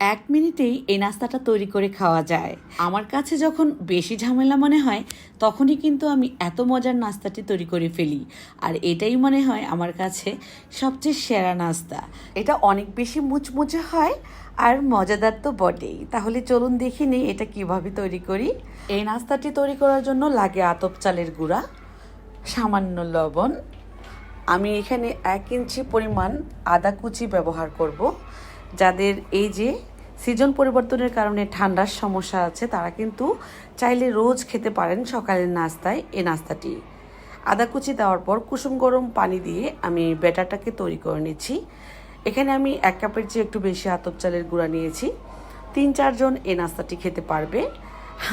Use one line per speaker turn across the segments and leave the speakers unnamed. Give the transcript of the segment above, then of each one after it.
এক মিনিটেই এই নাস্তাটা তৈরি করে খাওয়া যায়। আমার কাছে যখন বেশি ঝামেলা মনে হয়, তখনই কিন্তু আমি এত মজার নাস্তাটি তৈরি করে ফেলি। আর এটাই মনে হয় আমার কাছে সবচেয়ে সেরা নাস্তা। এটা অনেক বেশি মুচমুচে হয় আর মজাদার তো বটেই। তাহলে চলুন দেখি নিই এটা কীভাবে তৈরি করি। এই নাস্তাটি তৈরি করার জন্য লাগে আতপ চালের গুঁড়া, সামান্য লবণ। আমি এখানে এক ইঞ্চি পরিমাণ আদা কুচি ব্যবহার করব। যাদের এই যে সিজন পরিবর্তনের কারণে ঠান্ডার সমস্যা আছে, তারা কিন্তু চাইলে রোজ খেতে পারেন সকালের নাস্তায় এই নাস্তাটি। আদা কুচি দেওয়ার পর কুসুম গরম পানি দিয়ে আমি ব্যাটারটাকে তৈরি করে নিচ্ছি। এখানে আমি এক কাপের চেয়ে একটু বেশি আতপ চালের গুঁড়া নিয়েছি। তিন চারজন এই নাস্তাটি খেতে পারবে।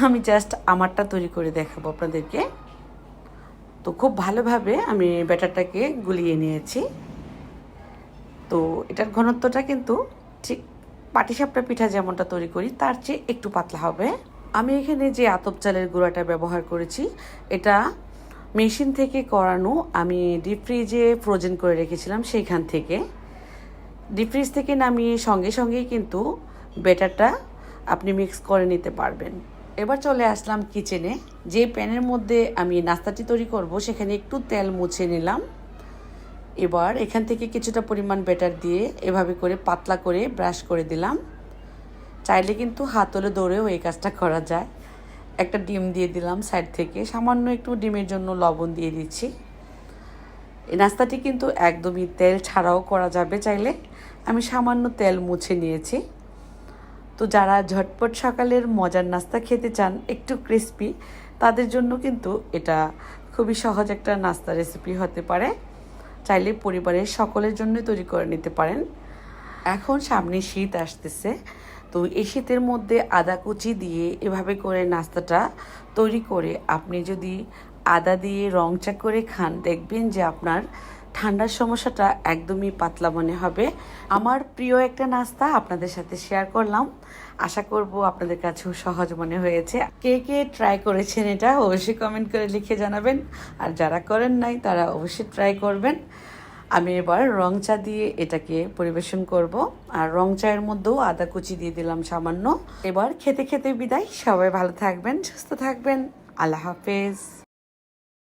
আমি জাস্ট আমারটা তৈরি করে দেখাবো আপনাদেরকে। তো খুব ভালোভাবে আমি ব্যাটারটাকে গুলিয়ে নিয়েছি। তো এটার ঘনত্বটা কিন্তু ঠিক পাটিসাপটা পিঠা যেমনটা তৈরি করি, তার চেয়ে একটু পাতলা হবে। আমি এখানে যে আতপ চালের গুঁড়াটা ব্যবহার করেছি, এটা মেশিন থেকে করানো, আমি ডিপ ফ্রিজে ফ্রোজেন করে রেখেছিলাম সেইখান থেকে। ডিপ ফ্রিজ থেকে নামিয়ে সঙ্গে সঙ্গেই কিন্তু ব্যাটারটা আপনি মিক্স করে নিতে পারবেন। এবার চলে আসলাম কিচেনে যে প্যানের মধ্যে আমি নাস্তাটি তৈরি করব, সেখানে একটু তেল মুছে নিলাম। এবার এখান থেকে কিছুটা পরিমাণ বেটার দিয়ে এভাবে করে পাতলা করে ব্রাশ করে দিলাম। চাইলে কিন্তু হাতলে দৌড়েও এই কাজটা করা যায়। একটা ডিম দিয়ে দিলাম সাইড থেকে। সামান্য একটু ডিমের জন্য লবণ দিয়ে দিচ্ছি। এই নাস্তাটি কিন্তু একদমই তেল ছাড়াও করা যাবে চাইলে। আমি সামান্য তেল মুছে নিয়েছি। তো যারা ঝটপট সকালের মজার নাস্তা খেতে চান, একটু ক্রিস্পি তাদের জন্য কিন্তু এটা খুবই সহজ একটা নাস্তা রেসিপি হতে পারে। চাইলে পরিবারের সকলের জন্য তৈরি করে নিতে পারেন। এখন সামনে শীত আসতেছে, তো এই শীতের মধ্যে আদা কুচি দিয়ে এভাবে করে নাস্তাটা তৈরি করে আপনি যদি আদা দিয়ে রং চা করে খান, দেখবেন যে আপনার ঠান্ডার সমস্যাটা একদমই পাতলা মনে হবে। আমার প্রিয় একটা নাস্তা আপনাদের সাথে শেয়ার করলাম। আশা করব আপনাদের কাছেও সহজ মনে হয়েছে। কে কে ট্রাই করেছেন এটা অবশ্যই কমেন্ট করে লিখে জানাবেন। আর যারা করেন নাই, তারা অবশ্যই ট্রাই করবেন। আমি এবার রং চা দিয়ে এটাকে পরিবেশন করব। আর রং চায়ের মধ্যেও আদা কুচি দিয়ে দিলাম সামান্য। এবার খেতে খেতে বিদায়। সবাই ভালো থাকবেন, সুস্থ থাকবেন। আল্লাহ হাফেজ।